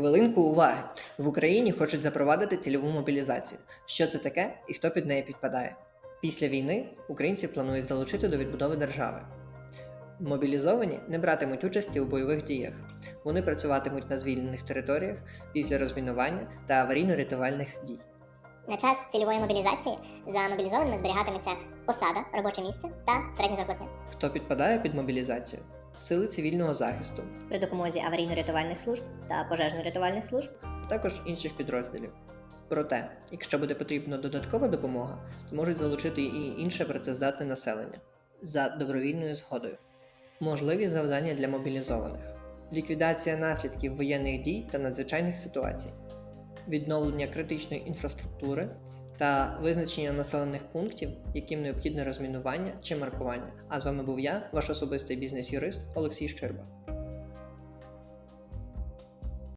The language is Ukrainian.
Хвилинку уваги! В Україні хочуть запровадити цільову мобілізацію. Що це таке і хто під неї підпадає? Після війни українці планують залучити до відбудови держави. Мобілізовані не братимуть участі у бойових діях. Вони працюватимуть на звільнених територіях після розмінування та аварійно-рятувальних дій. На час цільової мобілізації за мобілізованими зберігатиметься посада, робоче місце та середня зарплатня. Хто підпадає під мобілізацію? Сили цивільного захисту, при допомозі аварійно-рятувальних служб та пожежно-рятувальних служб. а також інших підрозділів. Проте, якщо буде потрібна додаткова допомога, то можуть залучити і інше працездатне населення за добровільною згодою. Можливі завдання для мобілізованих: ліквідація наслідків воєнних дій та надзвичайних ситуацій, відновлення критичної інфраструктури та визначення населених пунктів, яким необхідне розмінування чи маркування. А з вами був я, ваш особистий бізнес-юрист Олексій Щирба.